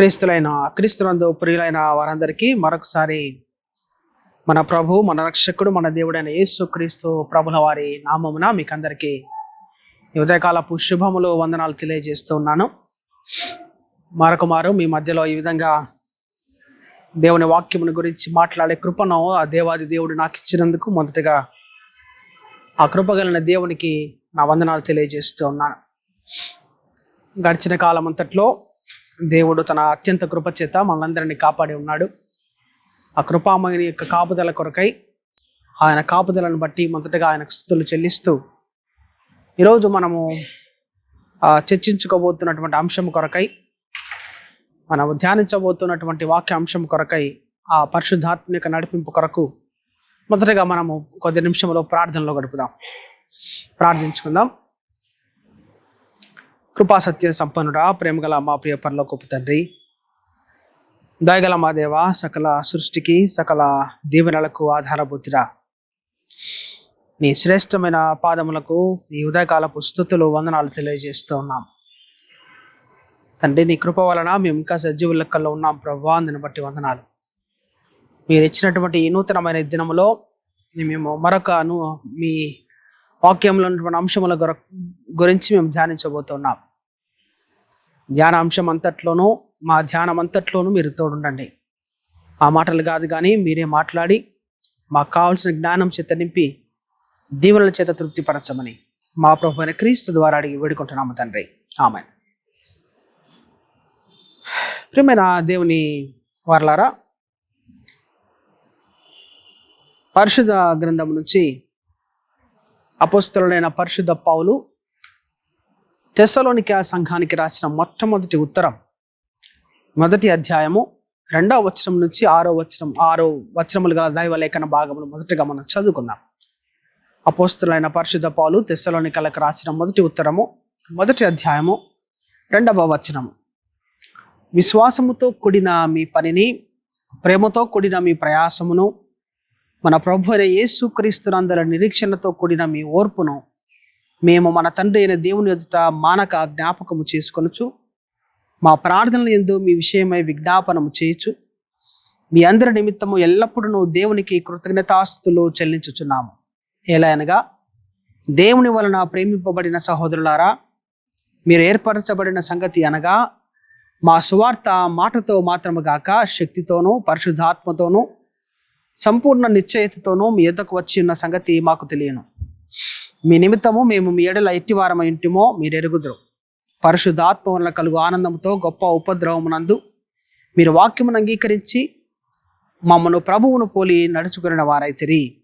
క్రీస్తులైన క్రీస్తునందు ప్రియులైన వారందరికీ మరొకసారి మన ప్రభు మన రక్షకుడు మన దేవుడైన యేసు క్రీస్తు ప్రభుల వారి నామమున మీకు అందరికీ ఈ ఉదయకాలపు శుభములు వందనాలు తెలియజేస్తూ ఉన్నాను. మరొక మారు మీ మధ్యలో ఈ విధంగా దేవుని వాక్యమును గురించి మాట్లాడే కృపను ఆ దేవాది దేవుడు నాకు ఇచ్చినందుకు మొదటగా ఆ కృపగలిన దేవునికి నా వందనాలు తెలియజేస్తూ ఉన్నాను. గడిచిన కాలం అంతట్లో దేవుడు తన అత్యంత కృప చేత మనందరినీ కాపాడి ఉన్నాడు. ఆ కృపామయుని యొక్క కాపుదల కొరకై ఆయన కాపుదలను బట్టి మొదటగా ఆయన స్థుతులు చెల్లిస్తూ ఈరోజు మనము చర్చించుకోబోతున్నటువంటి అంశం కొరకై మనము ధ్యానించబోతున్నటువంటి వాక్య అంశం కొరకై ఆ పరిశుద్ధాత్మిక యొక్క నడిపింపు కొరకు మొదటగా మనము కొద్ది నిమిషంలో ప్రార్థనలో గడుపుదాం. ప్రార్థించుకుందాం. కృపా సత్య సంపన్నుడా ప్రేమగల మా ప్రియ పరలోకపు తండ్రి. దయగల మా దేవ సకల సృష్టికి సకల దీవెనలకు ఆధారభూతిరా నీ శ్రేష్టమైన పాదములకు నీ ఉదయకాలపు స్థుతులు వందనాలు తెలియజేస్తూ ఉన్నాం. తండ్రి నీ కృప వలన మేము ఇంకా సజీవ లెక్కల్లో ఉన్నాం ప్రభా అందుని బట్టి వందనాలు. మీరు ఇచ్చినటువంటి ఈ నూతనమైన దినములో మేము మరొక మీ వాక్యంలో ఉన్నటువంటి అంశముల గుర గురించి మేము ధ్యానించబోతున్నాం. ధ్యానాంశం అంతట్లోనూ మా ధ్యానం అంతట్లోనూ మీరు తోడుండండి. ఆ మాటలు కాదు కానీ మీరే మాట్లాడి మాకు కావాల్సిన జ్ఞానం చేత నింపి దీవెనల చేత తృప్తిపరచమని మా ప్రభు అయిన క్రీస్తు ద్వారా అడిగి వేడుకుంటున్నాము తండ్రి. ఆమె ప్రియమైన దేవుని వర్లారా పరిశుద్ధ గ్రంథం నుంచి అపోస్తలుడైన పరిశుద్ధ పౌలు తెస్సలోనిక సంఘానికి రాసిన మొట్టమొదటి ఉత్తరం. మొదటి అధ్యాయము రెండవ వచనం నుంచి ఆరో వచనం ఆరో వచనములు గల దైవలేఖన భాగములు మొదటగా మనం చదువుకుందాం. అపోస్తులైన పరిశుద్ధ పౌలు తెస్సలోనికలకు రాసిన మొదటి ఉత్తరము మొదటి అధ్యాయము రెండవ వచనము. విశ్వాసముతో కూడిన మీ పనిని ప్రేమతో కూడిన మీ ప్రయాసమును మన ప్రభు అయిన యేసుక్రీస్తునందల నిరీక్షణతో కూడిన మీ ఓర్పును మేము మన తండ్రి అయిన దేవుని ఎదుట మానక జ్ఞాపకము చేసుకొనుచు మా ప్రార్థనలు ఎందు మీ విషయమై విజ్ఞాపనము చేయొచ్చు మీ అందరి నిమిత్తము ఎల్లప్పుడూ దేవునికి కృతజ్ఞతాస్తులు చెల్లించుచున్నాము. ఎలా అనగా దేవుని వలన ప్రేమింపబడిన సహోదరులారా మీరు ఏర్పరచబడిన సంగతి అనగా మా సువార్త మాటతో మాత్రము గాక శక్తితోనూ పరిశుద్ధాత్మతోనూ సంపూర్ణ నిశ్చయతతోనూ మీ ఎద్దకు వచ్చి ఉన్న సంగతి మాకు తెలియను. మీ నిమిత్తము మేము మీ ఎడల ఎట్టివారమై ఇంటిమో మీరు ఎరుగుదురు పరిశుద్ధాత్మ వలన కలుగు ఆనందంతో గొప్ప ఉపద్రవమునందు మీరు వాక్యమును అంగీకరించి మమ్మను ప్రభువును పోలి నడుచుకున్న వారైతిరి.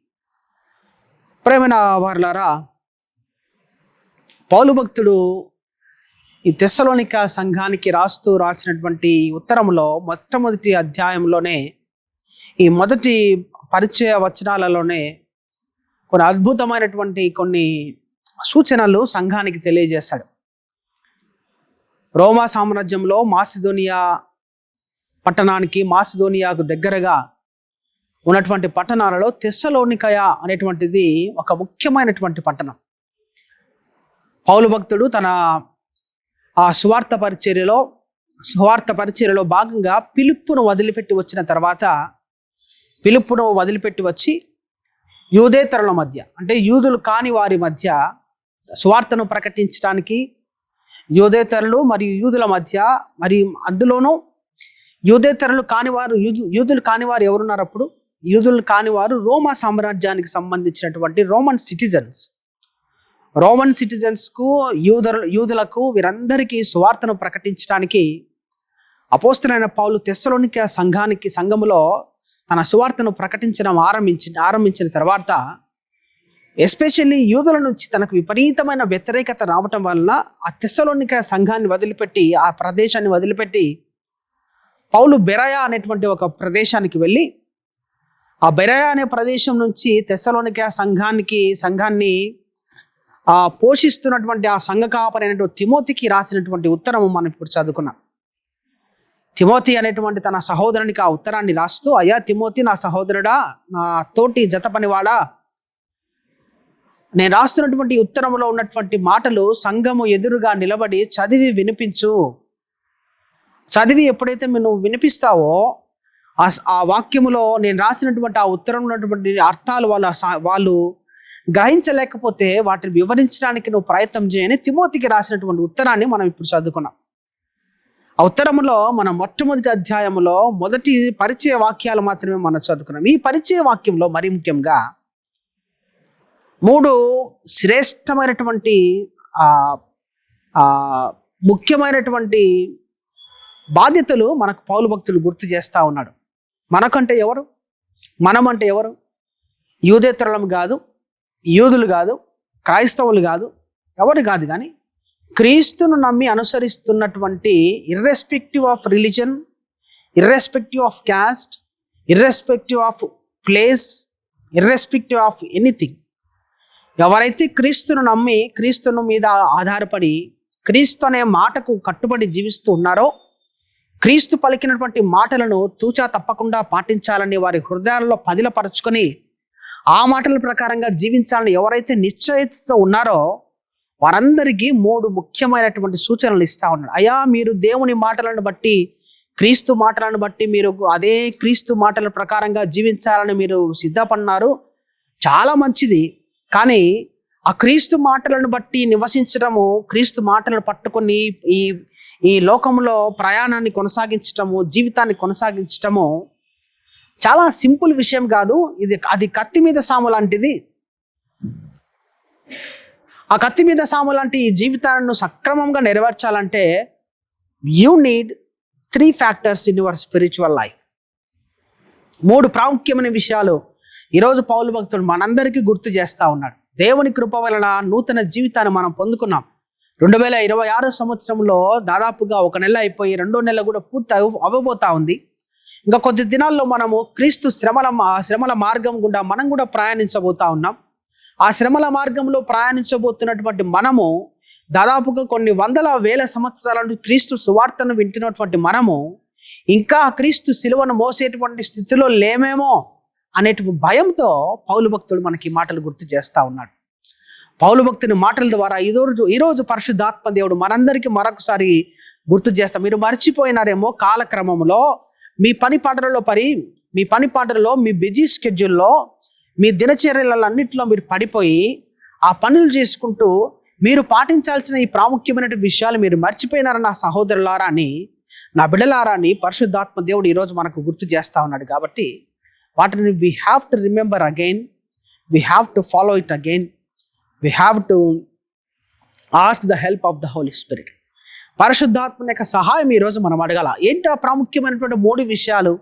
ప్రేమైన వారులారా పౌలు భక్తుడు ఈ తెస్సలోనిక సంఘానికి రాస్తూ రాసినటువంటి ఉత్తరంలో ఉత్తరములో మొట్టమొదటి అధ్యాయంలోనే ఈ మొదటి పరిచయ వచనాలలోనే కొన్ని అద్భుతమైనటువంటి కొన్ని సూచనలు సంఘానికి తెలియజేశాడు రోమా సామ్రాజ్యంలో మాసిదోనియా పట్టణానికి మాసిదోనియాకు దగ్గరగా ఉన్నటువంటి పట్టణాలలో తెస్సలోనికయ అనేటువంటిది ఒక ముఖ్యమైనటువంటి పట్టణం. పౌలు భక్తుడు తన ఆ సువార్త పరిచర్యలో సువార్త పరిచర్యలో భాగంగా పిలుపును వదిలిపెట్టి వచ్చిన తర్వాత పిలుపును వదిలిపెట్టి వచ్చి యూదేతరుల మధ్య అంటే యూదులు కాని వారి మధ్య సువార్తను ప్రకటించడానికి యూదేతరులు మరియు యూదుల మధ్య మరి అందులోనూ యూదేతరులు కానివారు యూదు యూదులు కానివారు ఎవరున్నారు అప్పుడు? యూదులు కానివారు రోమా సామ్రాజ్యానికి సంబంధించినటువంటి రోమన్ సిటిజన్స్. రోమన్ సిటిజన్స్కు యూదుల యూదులకు వీరందరికీ సువార్తను ప్రకటించడానికి అపోస్తులైన పౌలు తెస్సలోనిక సంఘానికి సంఘములో తన సువార్తను ప్రకటించడం ఆరంభించి ఆరంభించిన తర్వాత ఎస్పెషల్లీ యూదుల నుంచి తనకు విపరీతమైన వ్యతిరేకత రావటం వలన ఆ తెస్సలోనిక సంఘాన్ని వదిలిపెట్టి ఆ ప్రదేశాన్ని వదిలిపెట్టి పౌలు బెరయా అనేటువంటి ఒక ప్రదేశానికి వెళ్ళి ఆ బెరయా అనే ప్రదేశం నుంచి తెస్సలోనిక సంఘానికి సంఘాన్ని ఆ పోషిస్తున్నటువంటి ఆ సంఘ కాపరైనటువంటి తిమోతికి రాసినటువంటి ఉత్తరము మనం ఇప్పుడు చదువుకున్నాం. తిమోతి అనేటువంటి తన సహోదరునికి ఆ ఉత్తరాన్ని రాస్తూ అయ్యా తిమోతి నా సహోదరుడా నా తోటి జత పనివాడా? నేను రాస్తున్నటువంటి ఉత్తరంలో ఉన్నటువంటి మాటలు సంఘము ఎదురుగా నిలబడి చదివి వినిపించు. చదివి ఎప్పుడైతే నువ్వు వినిపిస్తావో ఆ వాక్యములో నేను రాసినటువంటి ఆ ఉత్తరం ఉన్నటువంటి అర్థాలు వాళ్ళ వాళ్ళు గ్రహించలేకపోతే వాటిని వివరించడానికి నువ్వు ప్రయత్నం చేయని తిమోతికి రాసినటువంటి ఉత్తరాన్ని మనం ఇప్పుడు చదువుకున్నాం. ఉత్తరంలో మన మొట్టమొదటి అధ్యాయములో మొదటి పరిచయ వాక్యాలు మాత్రమే మనం చదువుకున్నాం. ఈ పరిచయ వాక్యంలో మరి ముఖ్యంగా మూడు శ్రేష్టమైనటువంటి ముఖ్యమైనటువంటి బాధ్యతలు మనకు పౌలు భక్తులు గుర్తు చేస్తూ ఉన్నాడు. మనకంటే ఎవరు? మనమంటే ఎవరు? యూదేతరులం కాదు యూదులు కాదు క్రైస్తవులు కాదు ఎవరు కాదు కానీ క్రీస్తును నమ్మి అనుసరిస్తున్నటువంటి irrespective of religion irrespective of caste irrespective of place irrespective of anything ఎవరైతే క్రీస్తును నమ్మి క్రీస్తును మీద ఆధారపడి క్రీస్తు అనే మాటకు కట్టుబడి జీవిస్తూ ఉన్నారో క్రీస్తు పలికినటువంటి మాటలను తూచా తప్పకుండా పాటించాలని వారి హృదయాల్లో పదిలపరచుకొని ఆ మాటల ప్రకారంగా జీవించాలని ఎవరైతే నిశ్చయితతో ఉన్నారో వారందరికీ మూడు ముఖ్యమైనటువంటి సూచనలు ఇస్తూ ఉన్నాడు. అయ్యా మీరు దేవుని మాటలను బట్టి క్రీస్తు మాటలను బట్టి మీరు అదే క్రీస్తు మాటల ప్రకారంగా జీవించాలని మీరు సిద్ధపడినారు. చాలా మంచిది. కానీ ఆ క్రీస్తు మాటలను బట్టి నివసించడము క్రీస్తు మాటలను పట్టుకొని ఈ ఈ లోకంలో ప్రయాణాన్ని కొనసాగించటము జీవితాన్ని కొనసాగించటము చాలా సింపుల్ విషయం కాదు. ఇది అది కత్తి మీద సాము లాంటిది. ఆ కత్తి మీద సాము లాంటి ఈ జీవితాలను సక్రమంగా నెరవేర్చాలంటే you need three factors in your spiritual life మూడు ప్రాముఖ్యమైన విషయాలు ఈరోజు పౌలు భక్తుడు మనందరికీ గుర్తు చేస్తా ఉన్నాడు. దేవుని కృప వలన నూతన జీవితాన్ని మనం పొందుకున్నాం. రెండు వేల ఇరవై ఆరు సంవత్సరంలో దాదాపుగా ఒక నెల అయిపోయి రెండో నెల కూడా పూర్తి అవ్వబోతా ఉంది. ఇంకా కొద్ది దినాల్లో మనము క్రీస్తు శ్రమల శ్రమల మార్గం గుండా మనం కూడా ప్రయాణించబోతా ఉన్నాం. ఆ శ్రమల మార్గంలో ప్రయాణించబోతున్నటువంటి మనము దాదాపుగా కొన్ని వందల వేల సంవత్సరాల నుండి క్రీస్తు సువార్తను వింటున్నటువంటి మనము ఇంకా క్రీస్తు శిలువను మోసేటువంటి స్థితిలో లేమేమో అనేటువంటి భయంతో పౌలు భక్తుడు మనకి మాటలు గుర్తు చేస్తా ఉన్నాడు. పౌలు భక్తుని మాటల ద్వారా ఈరోజు ఈరోజు పరిశుద్ధాత్మ దేవుడు మనందరికీ మరొకసారి గుర్తు చేస్తాం మీరు మర్చిపోయినారేమో కాలక్రమంలో మీ పని పాటలలో పరి మీ పని పాటలలో మీ బిజీ స్కెడ్యూల్లో మీ దినచర్యలన్నింటిలో మీరు పడిపోయి ఆ పనులు చేసుకుంటూ మీరు పాటించాల్సిన ఈ ప్రాముఖ్యమైన విషయాలు మీరు మర్చిపోయినారు నా సహోదరులారా అని నా బిడలారా అని పరిశుద్ధాత్మ దేవుడు ఈరోజు మనకు గుర్తు చేస్తా ఉన్నాడు కాబట్టి వాటిని we have to remember again we have to follow it again we have to ask the help of the Holy Spirit పరిశుద్ధాత్మ యొక్క సహాయం ఈరోజు మనం అడగాల. ఏంటి ఆ ప్రాముఖ్యమైనటువంటి మూడు విషయాలు?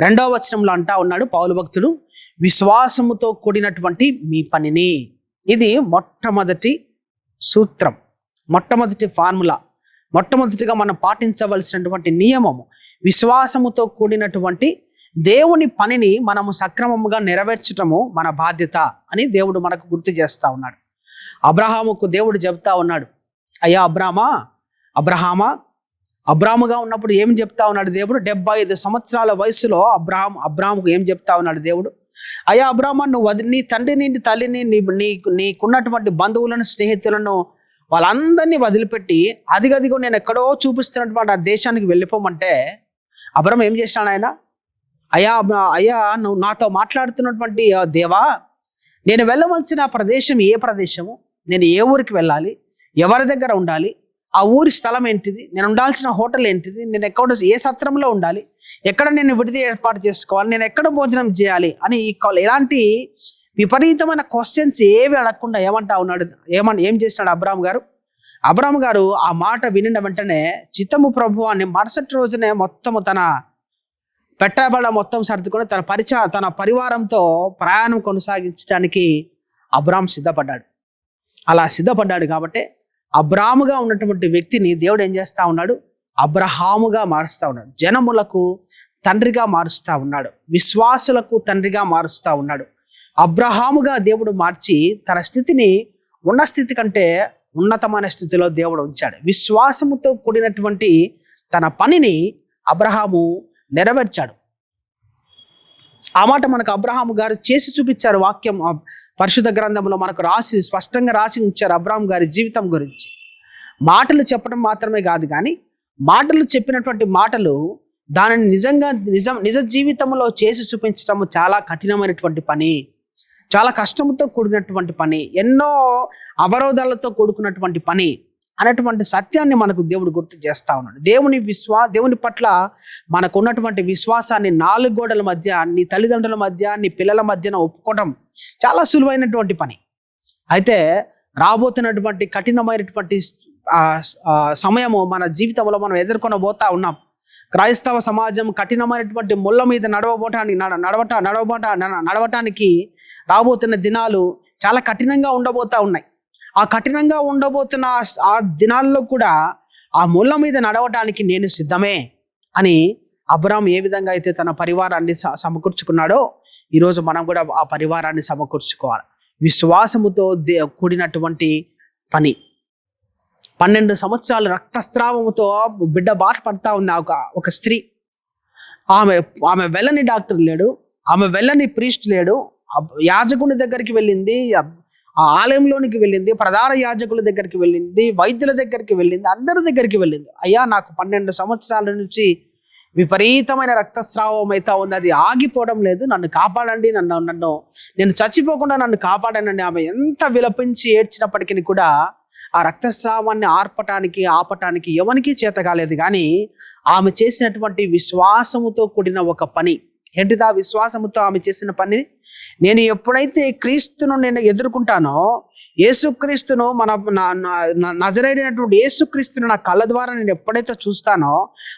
రెండవ వచనంలో అంటా ఉన్నాడు పౌలు భక్తుడు విశ్వాసముతో కూడినటువంటి మీ పనిని. ఇది మొట్టమొదటి సూత్రం. మొట్టమొదటి ఫార్ములా. మొట్టమొదటిగా మనం పాటించవలసినటువంటి నియమము. విశ్వాసముతో కూడినటువంటి దేవుని పనిని మనము సక్రమముగా నెరవేర్చటము మన బాధ్యత అని దేవుడు మనకు గుర్తు చేస్తా ఉన్నాడు. అబ్రహాముకు దేవుడు చెప్తా ఉన్నాడు. అయ్యా అబ్రామా అబ్రహామా అబ్రాముగా ఉన్నప్పుడు ఏం చెప్తా ఉన్నాడు దేవుడు? డెబ్బై ఐదు సంవత్సరాల వయసులో అబ్రాహం అబ్రాముకు ఏం చెప్తా ఉన్నాడు దేవుడు? అయ్యా అబ్రాహ్మ నువ్వు వది నీ తండ్రిని నీ తల్లిని నీ నీ నీకున్నటువంటి బంధువులను స్నేహితులను వాళ్ళందరినీ వదిలిపెట్టి అదిగదిగో నేను ఎక్కడో చూపిస్తున్నటువంటి ఆ దేశానికి వెళ్ళిపోమంటే అబ్రహం ఏం చేశాడు ఆయన? అయ్యా అయ్యా నువ్వు నాతో మాట్లాడుతున్నటువంటి దేవా నేను వెళ్ళవలసిన ప్రదేశం ఏ ప్రదేశము? నేను ఏ ఊరికి వెళ్ళాలి? ఎవరి దగ్గర ఉండాలి? ఆ ఊరి స్థలం ఏంటిది? నేను ఉండాల్సిన హోటల్ ఏంటిది? నేను ఎక్కడ ఏ సత్రంలో ఉండాలి? ఎక్కడ నేను విడిది ఏర్పాటు చేసుకోవాలి? నేను ఎక్కడ భోజనం చేయాలి? అని ఈ కాల్- ఎలాంటి విపరీతమైన క్వశ్చన్స్ ఏవి అడగకుండా ఏమంటా ఉన్నాడు? ఏమని ఏం చేసినాడు అబ్రామ్ గారు? అబ్రామ్ గారు ఆ మాట వినిన వెంటనే చిత్తము ప్రభు అని మరుసటి రోజునే మొత్తము తన పెట్టబడ మొత్తం సర్దుకొని తన పరిచ తన పరివారంతో ప్రయాణం కొనసాగించడానికి అబ్రామ్ సిద్ధపడ్డాడు. అలా సిద్ధపడ్డాడు కాబట్టి అబ్రాముగా ఉన్నటువంటి వ్యక్తిని దేవుడు ఏం చేస్తా ఉన్నాడు? అబ్రహాముగా మారుస్తా ఉన్నాడు. జనములకు తండ్రిగా మారుస్తా ఉన్నాడు. విశ్వాసులకు తండ్రిగా మారుస్తా ఉన్నాడు. అబ్రహాముగా దేవుడు మార్చి తన స్థితిని ఉన్న స్థితి కంటే ఉన్నతమైన స్థితిలో దేవుడు ఉంచాడు. విశ్వాసముతో కూడినటువంటి తన పనిని అబ్రహాము నెరవేర్చాడు. ఆ మాట మనకు అబ్రహాము గారు చేసి చూపించారు వాక్యం పరిశుద్ధ గ్రంథంలో మనకు రాసి స్పష్టంగా రాసి ఉంచారు అబ్రామ్ గారి జీవితం గురించి. మాటలు చెప్పడం మాత్రమే కాదు కానీ మాటలు చెప్పినటువంటి మాటలు దానిని నిజంగా నిజం నిజ జీవితంలో చేసి చూపించడం చాలా కఠినమైనటువంటి పని. చాలా కష్టంతో కూడినటువంటి పని. ఎన్నో అవరోధాలతో కూడుకున్నటువంటి పని. అనేటువంటి సత్యాన్ని మనకు దేవుడు గుర్తు చేస్తా ఉన్నాడు. దేవుని విశ్వా దేవుని పట్ల మనకు ఉన్నటువంటి విశ్వాసాన్ని నాలుగు గోడల మధ్య నీ తల్లిదండ్రుల మధ్య నీ పిల్లల మధ్యన ఒప్పుకోవడం చాలా సులువైనటువంటి పని. అయితే రాబోతున్నటువంటి కఠినమైనటువంటి సమయము మన జీవితంలో మనం ఎదుర్కొనబోతా ఉన్నాం. క్రైస్తవ సమాజం కఠినమైనటువంటి ముళ్ళ మీద నడవబోటానికి నడవట నడవబోట నడవటానికి రాబోతున్న దినాలు చాలా కఠినంగా ఉండబోతా ఉన్నాయి. ఆ కఠినంగా ఉండబోతున్న ఆ- దినాల్లో కూడా ఆ ముళ్ళ మీద నడవటానికి నేను సిద్ధమే అని అబ్రామ్ ఏ విధంగా అయితే తన పరివారాన్ని సమకూర్చుకున్నాడో ఈరోజు మనం కూడా ఆ పరివారాన్ని సమకూర్చుకోవాలి. విశ్వాసముతో దే కూడినటువంటి పని. పన్నెండు సంవత్సరాలు రక్తస్రావముతో బిడ్డ బాధపడతా ఉంది ఒక ఒక స్త్రీ. ఆమె ఆమె వెళ్ళని డాక్టర్ లేడు. ఆమె వెళ్ళని ప్రీస్ట్ లేడు. యాజకుని దగ్గరికి వెళ్ళింది. ఆ ఆలయంలోనికి వెళ్ళింది ప్రధాన యాజకుల దగ్గరికి వెళ్ళింది వైద్యుల దగ్గరికి వెళ్ళింది అందరి దగ్గరికి వెళ్ళింది. అయ్యా నాకు పన్నెండు సంవత్సరాల నుంచి విపరీతమైన రక్తస్రావం అయితే ఉంది. అది ఆగిపోవడం లేదు. నన్ను కాపాడండి. నన్ను నన్ను నేను చచ్చిపోకుండా నన్ను కాపాడానండి ఆమె ఎంత విలపించి ఏడ్చినప్పటికీ కూడా ఆ రక్తస్రావాన్ని ఆర్పటానికి ఆపటానికి ఎవరికి చేత కాలేదు. కానీ ఆమె చేసినటువంటి విశ్వాసముతో కూడిన ఒక పని. ఏంటిదా విశ్వాసముతో ఆమె చేసిన పని? నేను ఎప్పుడైతే క్రీస్తును నేను ఎదుర్కొంటానో యేసుక్రీస్తును మన నా- నజరైనటువంటి యేసుక్రీస్తును నా కళ్ళ ద్వారా నేను ఎప్పుడైతే చూస్తానో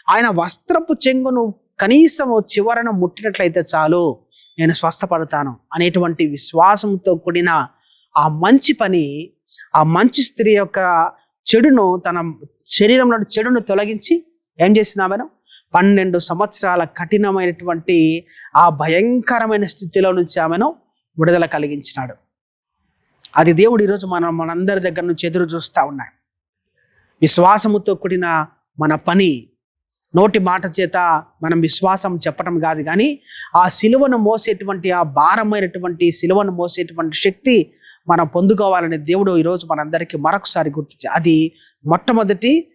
ఆయన వస్త్రపు చెంగును కనీసం చివరన ముట్టినట్లయితే చాలు నేను స్వస్థపడతాను అనేటువంటి విశ్వాసంతో కూడిన ఆ మంచి పని ఆ మంచి స్త్రీ యొక్క చెడును తన శరీరంలో చెడును తొలగించి ఏం చేసింది ఆమెను? పన్నెండు సంవత్సరాల కఠినమైనటువంటి ఆ భయంకరమైన స్థితిలో నుంచి ఆమెను విడుదల కలిగించినాడు. అది దేవుడు ఈరోజు మనం మనందరి దగ్గర నుంచి ఎదురు చూస్తూ ఉన్నాడు. విశ్వాసముతో కూడిన మన పని నోటి మాట చేత మనం విశ్వాసం చెప్పడం కాదు కానీ ఆ సిలువను మోసేటువంటి ఆ భారమైనటువంటి సిలువను మోసేటువంటి శక్తి మనం పొందుకోవాలని దేవుడు ఈరోజు మనందరికీ మరొకసారి గుర్తించి అది మొట్టమొదటి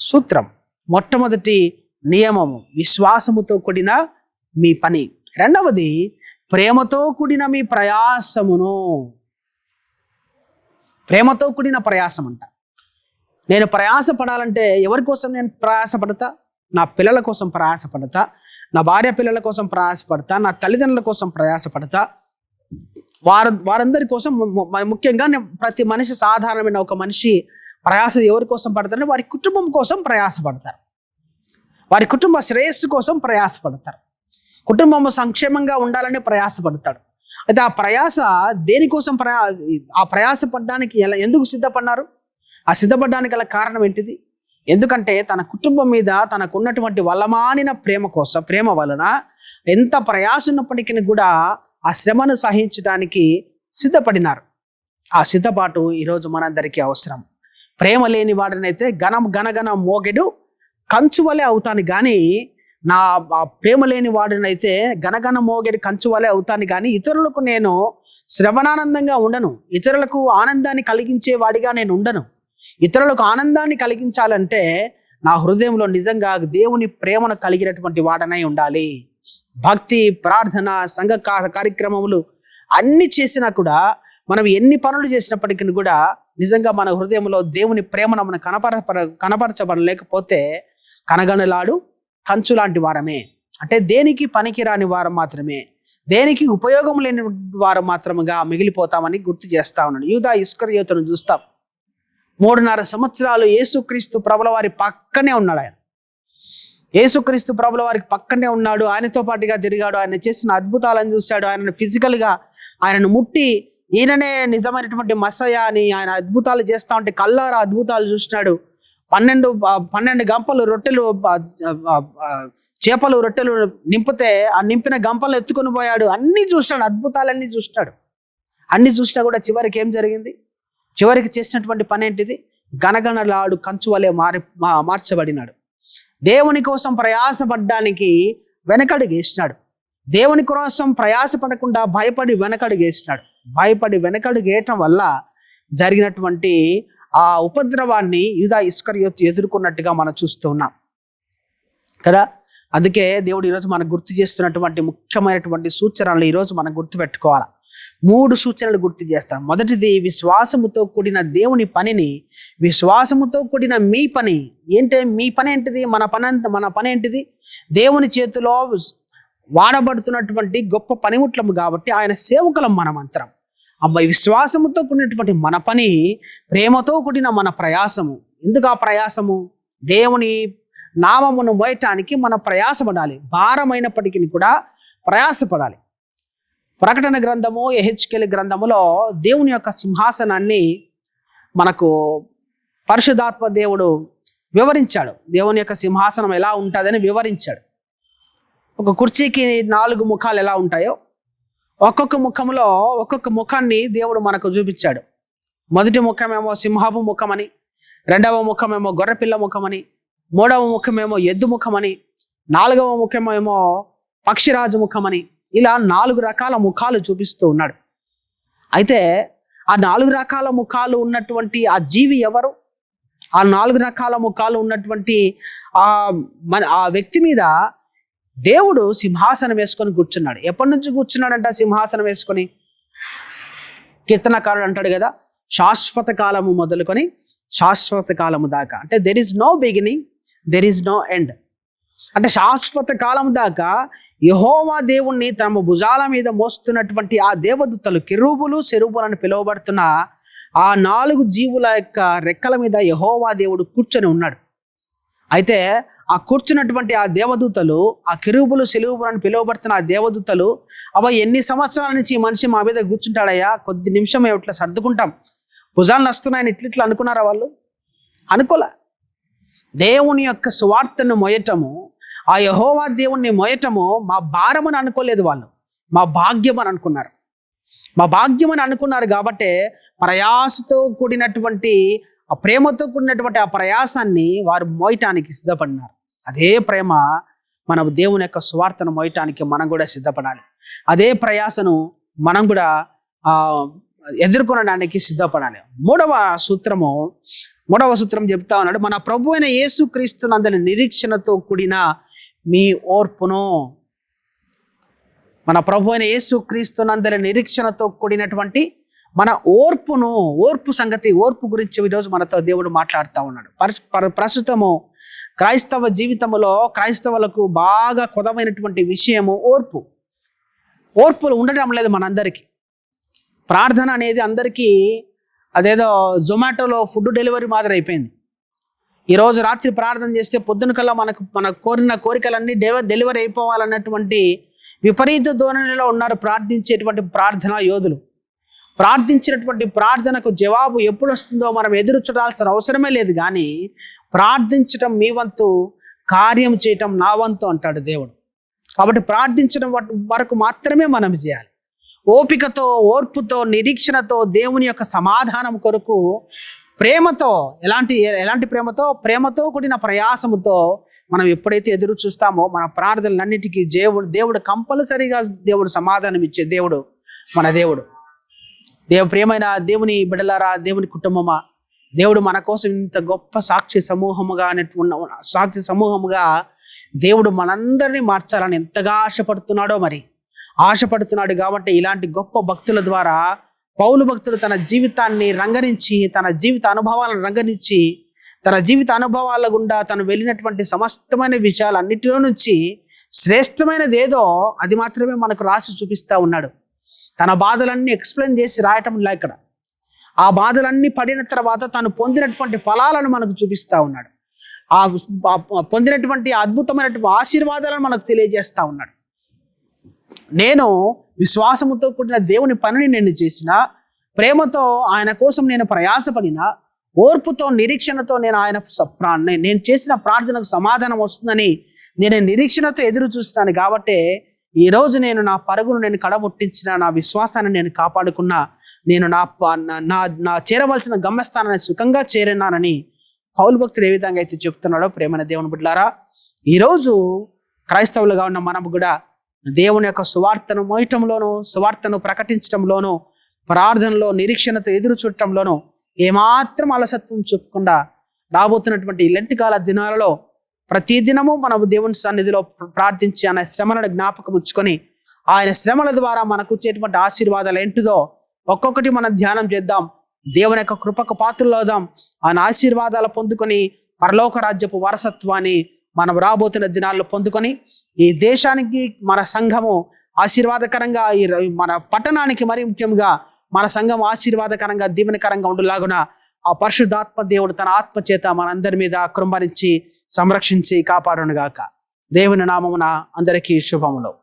సూత్రం. మొట్టమొదటి నియమము విశ్వాసముతో కూడిన మీ పని. రెండవది ప్రేమతో కూడిన మీ ప్రయాసమును. ప్రేమతో కూడిన ప్రయాసం అంట నేను ప్రయాస పడాలంటే ఎవరి కోసం నేను ప్రయాసపడతా? నా పిల్లల కోసం ప్రయాసపడతా? నా భార్య పిల్లల కోసం ప్రయాసపడతా? నా తల్లిదండ్రుల కోసం ప్రయాసపడతా? వారు వారందరి కోసం ముఖ్యంగా నేను ప్రతి మనిషి సాధారణమైన ఒక మనిషి ప్రయాస ఎవరి కోసం పడతారంటే వారి కుటుంబం కోసం ప్రయాసపడతారు. వారి కుటుంబ శ్రేయస్సు కోసం ప్రయాసపడతారు. కుటుంబం సంక్షేమంగా ఉండాలని ప్రయాసపడతాడు. అయితే ఆ ప్రయాస దేనికోసం ప్రయా ఆ ప్రయాస పడడానికి ఎలా ఎందుకు సిద్ధపడ్డారు? ఆ సిద్ధపడడానికి గల కారణం ఏంటిది? ఎందుకంటే తన కుటుంబం మీద తనకున్నటువంటి వల్లమానిన ప్రేమ కోసం ప్రేమ వలన ఎంత ప్రయాస ఉన్నప్పటికీ కూడా ఆ శ్రమను సహించడానికి సిద్ధపడినారు. ఆ సిద్ధపాటు ఈరోజు మనందరికీ అవసరం. ప్రేమ లేని వాడినైతే ఘనం ఘనఘన మోగెడు కంచు వలె అవుతాను కానీ నా ప్రేమ లేని వాడినైతే గనగన మోగెడు కంచు వలె అవుతాను కానీ ఇతరులకు నేను శ్రవణానందంగా ఉండను. ఇతరులకు ఆనందాన్ని కలిగించే వాడిగా నేను ఉండను. ఇతరులకు ఆనందాన్ని కలిగించాలంటే నా హృదయంలో నిజంగా దేవుని ప్రేమను కలిగినటువంటి వాడనై ఉండాలి. భక్తి ప్రార్థన సంఘ కార్యక్రమములు అన్ని చేసినా కూడా మనం ఎన్ని పనులు చేసినప్పటికీ కూడా నిజంగా మన హృదయంలో దేవుని ప్రేమను మనం కనపర కనపరచబడలేకపోతే కనగనలాడు కంచు లాంటి వారమే. అంటే దేనికి పనికిరాని వారం మాత్రమే. దేనికి ఉపయోగం లేని వారు మాత్రముగా మిగిలిపోతామని గుర్తు చేస్తా ఉన్నాడు. యూదా ఇస్కర్యోతను చూస్తాం. మూడున్నర సంవత్సరాలు యేసుక్రీస్తు ప్రభుల వారి పక్కనే ఉన్నాడు ఆయన. యేసుక్రీస్తు ప్రభుల వారికి పక్కనే ఉన్నాడు. ఆయనతో పాటుగా తిరిగాడు. ఆయన చేసిన అద్భుతాలను చూశాడు. ఆయనను ఫిజికల్గా ఆయనను ముట్టి ఈయననే నిజమైనటువంటి మసయ అని ఆయన అద్భుతాలు చేస్తా ఉంటే కల్లారా అద్భుతాలు చూసినాడు. పన్నెండు పన్నెండు గంపలు రొట్టెలు చేపలు రొట్టెలు నింపితే ఆ నింపిన గంపలు ఎత్తుకొని పోయాడు. అన్నీ చూసినాడు అద్భుతాలన్నీ చూస్తాడు. అన్ని చూసినా కూడా చివరికి ఏం జరిగింది? చివరికి చేసినటువంటి పని ఏంటిది? గనగనలాడు కంచు వలె మారి మార్చబడినాడు. దేవుని కోసం ప్రయాసపడ్డానికి వెనకడుగేసినాడు దేవుని కోసం ప్రయాసపడకుండా భయపడి వెనకడుగేసినాడు భయపడి వెనకడుగేయటం వల్ల జరిగినటువంటి ఆ ఉపద్రవాన్ని యూదా ఇస్కర్యోత్ ఎదుర్కొన్నట్టుగా మనం చూస్తూ ఉన్నాం. కదా? అందుకే దేవుడు ఈరోజు మనకు గుర్తు చేస్తున్నటువంటి ముఖ్యమైనటువంటి సూచనలు ఈరోజు మనం గుర్తుపెట్టుకోవాలి. మూడు సూచనలు గుర్తు చేస్తాం. మొదటిది విశ్వాసముతో కూడిన దేవుని పనిని విశ్వాసముతో కూడిన మీ పని. ఏంటి? మీ పని ఏంటిది? మన పని మన పని ఏంటిది? దేవుని చేతిలో వాడబడుతున్నటువంటి గొప్ప పనిముట్లము కాబట్టి ఆయన సేవకులం మనం అంతరం అబ్బాయి విశ్వాసముతో కూడినటువంటి మన పని ప్రేమతో కూడిన మన ప్రయాసము. ఎందుకు ఆ ప్రయాసము? దేవుని నామమును మోయటానికి మన ప్రయాసపడాలి. భారమైనప్పటికీ కూడా ప్రయాసపడాలి. ప్రకటన గ్రంథము ఎహెచ్కెల్ గ్రంథములో దేవుని యొక్క సింహాసనాన్ని మనకు పరిశుధాత్మ దేవుడు వివరించాడు. దేవుని యొక్క సింహాసనం ఎలా ఉంటుందని వివరించాడు. ఒక కుర్చీకి నాలుగు ముఖాలు ఎలా ఉంటాయో ఒక్కొక్క ముఖంలో ఒక్కొక్క ముఖాన్ని దేవుడు మనకు చూపించాడు. మొదటి ముఖమేమో సింహపు ముఖమని రెండవ ముఖమేమో గొర్రెపిల్ల ముఖమని మూడవ ముఖమేమో ఎద్దు ముఖమని నాలుగవ ముఖమేమో పక్షిరాజు ముఖమని ఇలా నాలుగు రకాల ముఖాలు చూపిస్తూ ఉన్నాడు. అయితే ఆ నాలుగు రకాల ముఖాలు ఉన్నటువంటి ఆ జీవి ఎవరు? ఆ నాలుగు రకాల ముఖాలు ఉన్నటువంటి ఆ మన ఆ వ్యక్తి మీద దేవుడు సింహాసనం వేసుకొని కూర్చున్నాడు. ఎప్పటి నుంచి కూర్చున్నాడంట సింహాసనం వేసుకొని? కీర్తనకారుడు అంటాడు కదా శాశ్వత కాలము మొదలుకొని శాశ్వత కాలము దాకా. అంటే there is no beginning there is no end అంటే శాశ్వత కాలం దాకా యహోవా దేవుణ్ణి తమ భుజాల మీద మోస్తున్నటువంటి ఆ దేవదూతలు కిరూబులు సెరుబులను పిలువబడుతున్న ఆ నాలుగు జీవుల యొక్క రెక్కల మీద యహోవా దేవుడు కూర్చొని ఉన్నాడు. అయితే ఆ కూర్చున్నటువంటి ఆ దేవదూతలు ఆ కిరుబులు సెలువులు అని పిలువబడుతున్న ఆ దేవదూతలు అవ ఎన్ని సంవత్సరాల నుంచి ఈ మనిషి మా మీద కూర్చుంటాడయ్యా? కొద్ది నిమిషం ఇట్లా సర్దుకుంటాం? భుజాలు నస్తున్నాయని ఇట్లా ఇట్లా అనుకున్నారా వాళ్ళు? అనుకోలే. దేవుని యొక్క సువార్తను మొయటము ఆ యహోవా దేవుణ్ణి మొయటము మా భారమని అనుకోలేదు వాళ్ళు. మా భాగ్యం అని అనుకున్నారు. మా భాగ్యం అని అనుకున్నారు కాబట్టే ప్రయాసతో కూడినటువంటి ఆ ప్రేమతో కూడినటువంటి ఆ ప్రయాసాన్ని వారు మోయటానికి సిద్ధపడినారు. అదే ప్రేమ మన దేవుని యొక్క సువార్తను మోయటానికి మనం కూడా సిద్ధపడాలి. అదే ప్రయాసను మనం కూడా ఎదుర్కొనడానికి సిద్ధపడాలి. మూడవ సూత్రము మూడవ సూత్రం చెప్తా ఉన్నాడు మన ప్రభు అయిన యేసు క్రీస్తునందరి నిరీక్షణతో కూడిన మీ ఓర్పును. మన ప్రభు అయిన యేసు క్రీస్తునందరి నిరీక్షణతో కూడినటువంటి మన ఓర్పును ఓర్పు సంగతి ఓర్పు గురించి ఈరోజు మనతో దేవుడు మాట్లాడుతూ ఉన్నాడు. ప్రస్తుతము క్రైస్తవ జీవితంలో క్రైస్తవులకు బాగా కొదమైనటువంటి విషయము ఓర్పు. ఓర్పులు ఉండటం లేదు మనందరికీ. ప్రార్థన అనేది అందరికీ అదేదో జొమాటోలో ఫుడ్ డెలివరీ మాదిరి అయిపోయింది. ఈరోజు రాత్రి ప్రార్థన చేస్తే పొద్దున కల్లా మనకు మన కోరిన కోరికలన్నీ డెలివర్ డెలివరీ అయిపోవాలన్నటువంటి విపరీత ధోరణిలో ఉన్నారు ప్రార్థించేటువంటి ప్రార్థనా యోధులు. ప్రార్థించినటువంటి ప్రార్థనకు జవాబు ఎప్పుడు వస్తుందో మనం ఎదురు చూడాల్సిన అవసరమే లేదు కానీ ప్రార్థించటం మీ వంతు కార్యం చేయటం నా వంతు అంటాడు దేవుడు. కాబట్టి ప్రార్థించడం వరకు మాత్రమే మనం చేయాలి. ఓపికతో ఓర్పుతో నిరీక్షణతో దేవుని యొక్క సమాధానం కొరకు ప్రేమతో ఎలాంటి ఎలాంటి ప్రేమతో? ప్రేమతో కూడిన ప్రయాసముతో మనం ఎప్పుడైతే ఎదురు చూస్తామో మన ప్రార్థనలన్నిటికీ దేవుడు దేవుడు కంపల్సరీగా దేవుడు సమాధానం ఇచ్చే దేవుడు మన దేవుడు. దేవ ప్రియమైన దేవుని బిడలారా దేవుని కుటుంబమా దేవుడు మన కోసం ఇంత గొప్ప సాక్షి సమూహముగా అనేటు- ఉన్న సాక్షి సమూహముగా దేవుడు మనందరినీ మార్చాలని ఎంతగా ఆశపడుతున్నాడో మరి. ఆశపడుతున్నాడు కాబట్టి ఇలాంటి గొప్ప భక్తుల ద్వారా పౌలు భక్తులు తన జీవితాన్ని రంగరించి తన జీవిత అనుభవాలను రంగరించి తన జీవిత అనుభవాల గుండా తను వెళ్ళినటువంటి సమస్తమైన విషయాలన్నిటిలో నుంచి శ్రేష్టమైనది ఏదో అది మాత్రమే మనకు రాసి చూపిస్తా ఉన్నాడు. తన బాధలన్నీ ఎక్స్ప్లెయిన్ చేసి రాయటం ఇలా ఇక్కడ. ఆ బాధలన్నీ పడిన తర్వాత తను పొందినటువంటి ఫలాలను మనకు చూపిస్తా ఉన్నాడు. ఆ పొందినటువంటి అద్భుతమైనటువంటి ఆశీర్వాదాలను మనకు తెలియజేస్తూ ఉన్నాడు. నేను విశ్వాసముతో కూడిన దేవుని పనిని నేను చేసిన ప్రేమతో ఆయన కోసం నేను ప్రయాసపడిన ఓర్పుతో నిరీక్షణతో నేను ఆయన ప్రా- నేను చేసిన ప్రార్థనకు సమాధానం వస్తుందని నేను నిరీక్షణతో ఎదురు చూస్తున్నాను కాబట్టే ఈరోజు నేను నా పరుగును నేను కడబొట్టించిన నా విశ్వాసాన్ని నేను కాపాడుకున్న నేను నా నా- నా చేరవలసిన గమ్యస్థానాన్ని సుఖంగా చేరినానని పౌలు భక్తుడు ఏ విధంగా అయితే చెప్తున్నాడో ప్రేమైన దేవుని బిడ్డారా ఈరోజు క్రైస్తవులుగా ఉన్న మనం కూడా దేవుని యొక్క సువార్తను మోయటంలోనూ సువార్తను ప్రకటించడంలోనూ ప్రార్థనలో నిరీక్షణతో ఎదురు చూడటంలోనూ ఏమాత్రం అలసత్వం చూపకుండా రాబోతున్నటువంటి ఈ లెంటి కాల దినాలలో ప్రతి దినము మనం దేవుని సన్నిధిలో ప్రార్థించి ఆయన శ్రమలను జ్ఞాపకం ఉంచుకొని ఆయన శ్రమల ద్వారా మనకు వచ్చేటువంటి ఆశీర్వాదాలు ఏంటిదో ఒక్కొక్కటి మనం ధ్యానం చేద్దాం. దేవుని యొక్క కృపకు పాత్రలు అవుదాం. ఆయన ఆశీర్వాదాలు పొందుకొని పరలోక రాజ్యపు వారసత్వాన్ని మనం రాబోతున్న దినాల్లో పొందుకొని ఈ దేశానికి మన సంఘము ఆశీర్వాదకరంగా ఈ మన పట్టణానికి మరి ముఖ్యంగా మన సంఘం ఆశీర్వాదకరంగా దీవెనకరంగా ఉండులాగున ఆ పరిశుద్ధాత్మ దేవుడు తన ఆత్మ చేత మనందరి మీద కృంభరించి సంరక్షించి కాపాడునుగాక. దేవుని నామమున అందరికీ శుభములు.